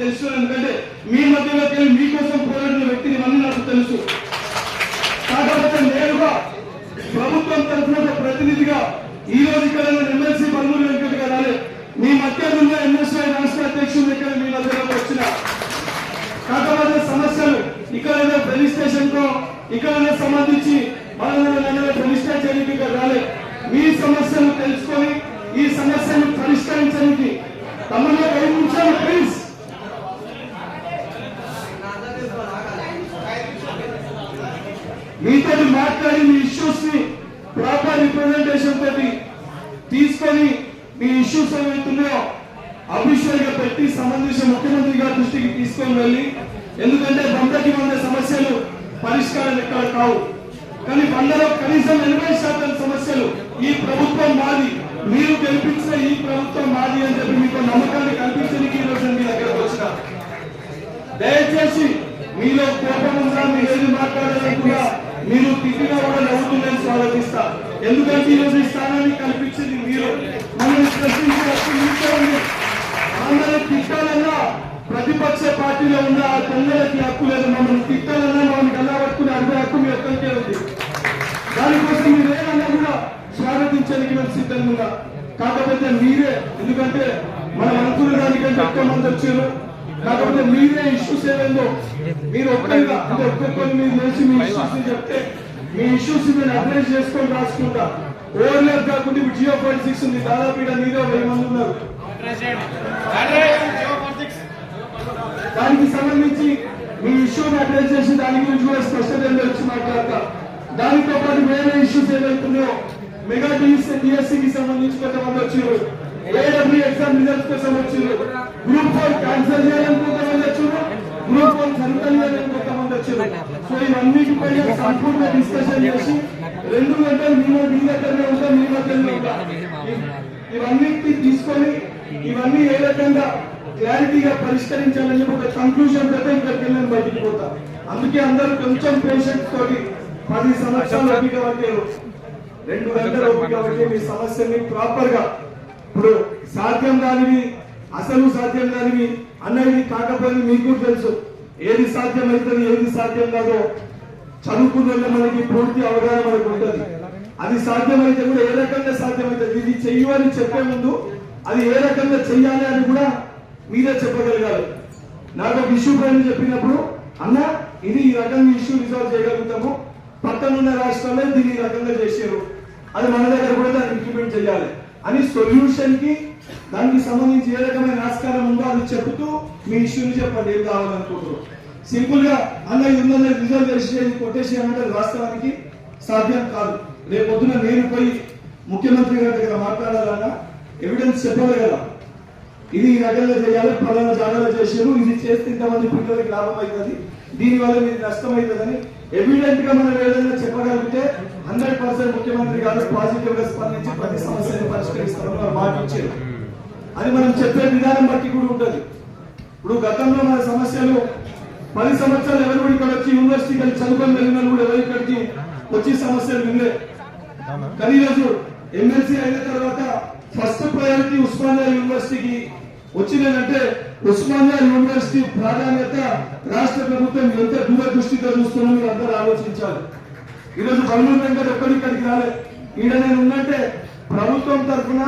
తెలుసు ఎందుకంటే మీ మధ్యలోకి వెళ్ళి మీకోసం పోరాడిన వ్యక్తిని ఇవన్నీ నాకు తెలుసు. కాకపోతే నేరుగా ప్రభుత్వం తరఫున ఒక ప్రతినిధిగా ఈ రోజు ఇక్కడ ఎమ్మెల్సీ పల్మూరు వెంకట గారు మీ మధ్య ఉన్న ఎంఎస్ఐ రాష్ట్ర అధ్యక్షుడు దగ్గర మీ మధ్యలోకి వచ్చిన. కాకపోతే సమస్యలు ఇక్కడ పోలీస్ స్టేషన్ కో ఇక్కడ సంబంధించి మన పోలీస్ స్టేషన్ ఇక్కడ రాలే. మీ సమస్యలు తెలుసుకొని ఈ సమస్యను మీతో మాట్లాడి మీ ఇష్యూస్ని ప్రాపర్ రిప్రజెంటేషన్ తోటి తీసుకొని మీ ఇష్యూస్ ఏమవుతున్నాయో అఫీషియల్గా పెట్టి సంబంధించిన ముఖ్యమంత్రి గారి దృష్టికి తీసుకొని వెళ్ళి ఎందుకంటే వందకి వంద సమస్యలు పరిష్కారం ఎక్కడ కావు. కానీ వందలో కనీసం ఎనభై శాతం సమస్యలు ఈ ప్రభుత్వం మాది. మీరు గెలిపించిన ఈ ప్రభుత్వం మాది అని చెప్పి మీకు నమ్మకాన్ని కల్పించడానికి ఈ రోజు మీ దగ్గరకు వచ్చిన దయచేసి మీలో కోపం ఉందా మీరు ఏది మాట్లాడాలనుకున్నా మీరు తిట్టినా కూడా నవ్వుతుందని స్వాగతిస్తా ఎందుకంటే ఈరోజు ఈ స్థానాన్ని కల్పించింది మీరు. మమ్మల్ని ప్రశ్నించే మమ్మల్ని తిట్టాలన్నా ప్రతిపక్ష పార్టీలో ఉన్న ఆ దొంగలకి హక్కు లేదు. మమ్మల్ని తిట్టాలన్నా మమ్మల్ని గల్లాపట్టుకునే అర్థం హక్కు మీ ఒక్కరికే ఉంది. దానికోసం మీరు ఏమన్నా కూడా స్వాగతించడానికి మేము సిద్ధంగా ఉన్నా. కాకపోతే మీరే ఎందుకంటే మనం అనుకున్న దానికంటే ఎక్కువ మంది వచ్చారు. కాకపోతే మీరే ఇష్యూస్ ఏమైందో మీరు ఒక్కరిగా అంటే ఒక్కొక్కరు మీరు లేచి మీ ఇష్యూస్ చెప్తే మీ ఇష్యూస్ నేను అడ్రస్ చేసుకొని రాసుకుంటా. ఓవర్లాప్ కాకుండా ఇప్పుడు జియో పాయింట్ సిక్స్ ఉంది. దాదాపు ఇక్కడ మీరే వెయ్యి మంది ఉన్నారు. దానికి సంబంధించి మీ ఇష్యూని అడ్రస్ చేసి దాని గురించి కూడా స్పష్టత వచ్చి మాట్లాడతా. దానితో పాటు వేరే ఇష్యూస్ ఏవైతున్నాయో మెగా డిఎస్సికి సంబంధించి కొంతమంది వచ్చారు ఏడబ్ల్యూ ఎగ్జామ్ రిజల్ట్స్ కోసం వచ్చారు గ్రూప్ ఫోర్ క్యాన్సల్ చేయాలని కొంతమంది వచ్చారు గ్రూప్ ఫోర్ సర్కల్ చేయాలని కొంతమంది వచ్చారు సో ఇవన్నిటిపై సంపూర్ణ డిస్కషన్ చేసి రెండు గంటలు మీ మీ దగ్గరనే ఉంటాం మీ మధ్యలో ఉంటాం. ఇవన్నిటిని తీసుకొని ఇవన్నీ ఏ రకంగా క్లారిటీగా పరిష్కరించాలని చెప్పి ఒక కంక్లూజన్ పెడితే ఇక్కడికి వెళ్ళి బయటికి పోతా. అందుకే అందరూ కొంచెం పేషెంట్ తోటి పది సంవత్సరాలు ఓపిక పట్టారు రెండు గంటల ఓపిక పట్టి మీ సమస్యని ప్రాపర్గా ఇప్పుడు సాధ్యం కానివి అసలు సాధ్యం కానివి అన్నది కాకపోయింది మీకు తెలుసు. ఏది సాధ్యమైతే ఏది సాధ్యం కాదో చదువుకున్న మనకి పూర్తి అవగాహన మనకు ఉంటుంది. అది సాధ్యమైతే కూడా ఏ రకంగా సాధ్యమవుతుంది ఇది చెయ్యు అని చెప్పే ముందు అది ఏ రకంగా చెయ్యాలి అని కూడా మీరే చెప్పగలగాలి. నాకు ఒక ఇష్యూ పైన చెప్పినప్పుడు అన్న ఇది ఈ రకంగా ఇష్యూ రిజాల్వ్ చేయగలుగుతాము. పక్కనున్న రాష్ట్రాల్లో దీన్ని ఈ రకంగా చేశారు అది మన దగ్గర కూడా దాన్ని ఇంప్లిమెంట్ చేయాలి. అని సొల్యూషన్కి దానికి సంబంధించి ఏ రకమైన ఆస్కారం ఉందో అది చెబుతూ మీ ఇష్యూని చెప్పండి ఏం కావాలనుకుంటారు సింపుల్గా అన్న ఇది ఉందన్న రిజల్ట్ చేసి కొట్టేసి అంటే వాస్తవానికి సాధ్యం కాదు. రేపు నేను పోయి ముఖ్యమంత్రి గారి దగ్గర మాట్లాడాలన్నా ఎవిడెన్స్ చెప్పగలగల? ఇది ఈ రకంగా చేయాలి ఫలానా జాగాలో చేశారు ఇది చేస్తే ఇంతమంది పిల్లలకి లాభం అవుతుంది దీనివల్ల మీకు నష్టం అవుతుందని ఎవిడెంట్గా మనం ఏదైనా చెప్పగలిగితే హండ్రెడ్ పర్సెంట్ ముఖ్యమంత్రి గారు పాజిటివ్గా స్పందించి ప్రతి సమస్యను పరిష్కరిస్తామని వారు మాట ఇచ్చారు అది మనం చెప్పే విధానం బట్టి కూడా ఉంటుంది. ఇప్పుడు గతంలో మన సమస్యలు పది సంవత్సరాలు ఎవరు కూడా ఇక్కడ వచ్చి యూనివర్సిటీకి వెళ్ళి చదువుకొని వెళ్ళిన కూడా ఎవరు ఇక్కడికి వచ్చి సమస్యలు వినలే. కానీ ఈరోజు ఎమ్మెల్సీ అయిన తర్వాత ఫస్ట్ ప్రయారిటీ ఉస్మానియా యూనివర్సిటీకి వచ్చిందంటే ఉస్మానియా యూనివర్సిటీ ప్రాధాన్యత రాష్ట్ర ప్రభుత్వం ఎంత దూరదృష్టితో చూస్తుందో మీరు అందరూ ఆలోచించాలి. ఈరోజు బంగారు వెంకట ఒక్కడిక్కడికి రాలే. ఈడ నేను ఉన్నట్టే ప్రభుత్వం తరఫున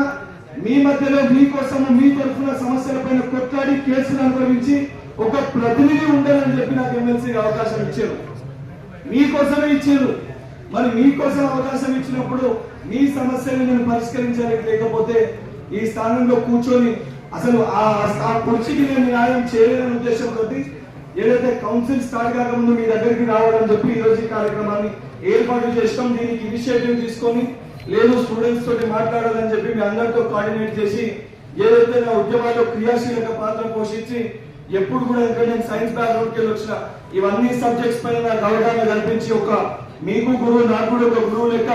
మీ మధ్యలో మీకోసము మీ తరఫున సమస్యలపైన కొట్లాడి కేసులు అనుభవించి ఒక ప్రతినిధి ఉండాలని చెప్పి నాకు ఎమ్మెల్సీ అవకాశం ఇచ్చారు. మీకోసమే ఇచ్చారు. మరి మీకోసం అవకాశం ఇచ్చినప్పుడు మీ సమస్యని నేను పరిష్కరించాలి లేకపోతే ఈ స్థానంలో కూర్చొని అసలు ఆ ఆ కుర్చీకి నేను న్యాయం చేయలేని ఉద్దేశంతో ఏదైతే కౌన్సిల్ స్టార్ట్ కాకముందు మీ దగ్గరికి రావాలని చెప్పి ఈ రోజు ఈ కార్యక్రమాన్ని ఏర్పాటు చేస్తాం దీనికి ఇనిషియేటివ్ తీసుకొని లేదు స్టూడెంట్స్ తోటి మాట్లాడాలని చెప్పి మీ అందరితో కోఆర్డినేట్ చేసి ఏదైతే నా ఉద్యమాల్లో క్రియాశీలక పాత్ర పోషించి ఎప్పుడు కూడా ఎందుకంటే నేను సైన్స్ బ్యాక్గ్రౌండ్కి వెళ్ళి వచ్చిన ఇవన్నీ సబ్జెక్ట్స్ పైన నాకు అవగాహన కల్పించి ఒక మీకు గురువు నాకు కూడా ఒక గురువు లెక్క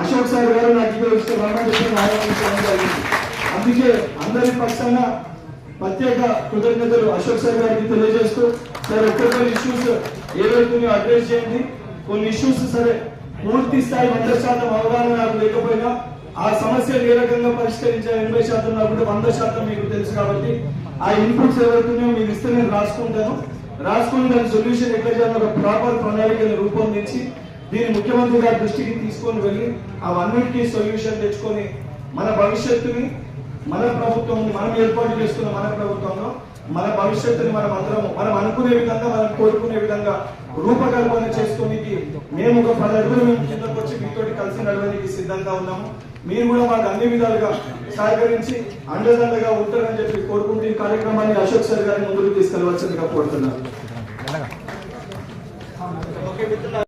అశోక్ సార్ గారు నాకు ఇక్కడ జరిగింది. అందుకే అందరి పక్షాన ప్రత్యేక కృతజ్ఞతలు అశోక్ సార్ గారికి తెలియజేస్తూ సార్ ఒక్కొక్కరి ఇష్యూస్ ఏవైతున్నాయో అడ్రస్ చేయండి. కొన్ని ఇష్యూస్ సరే పూర్తి స్థాయి వంద శాతం అవగాహన నాకు లేకపోయినా ఆ సమస్యలు ఏ రకంగా పరిష్కరించాలి ఎనభై శాతం నాకు వంద శాతం మీకు తెలుసు కాబట్టి ఆ ఇన్పుట్స్ ఎవరితున్నాయో మీకు ఇస్తే నేను రాసుకుంటాను. రాసుకుని దాని సొల్యూషన్ ఎక్కడ చేయాలో ఒక ప్రాపర్ ప్రణాళికను రూపొందించి దీన్ని ముఖ్యమంత్రి గారి దృష్టికి తీసుకొని వెళ్ళి అవన్నిటికీ సొల్యూషన్ తెచ్చుకొని మన భవిష్యత్తుని మన ప్రభుత్వం మనం ఏర్పాటు చేసుకున్న మన ప్రభుత్వంలో మన భవిష్యత్తుని మనం అందరం మనం అనుకునే విధంగా మనం కోరుకునే విధంగా రూపకల్పన చేసుకోనికి మేము ఒక పది అడుగులు మేము కిందకు వచ్చి మీతోటి కలిసి నడవడానికి సిద్ధంగా ఉన్నాము. మీరు కూడా మాకు అన్ని విధాలుగా సహకరించి అండదండగా ఉంటారని చెప్పి కోరుకుంటూ ఈ కార్యక్రమాన్ని అశోక్ సార్ గారిని ముందుకు తీసుకెళ్ళవలసిందిగా కోరుతున్నాను.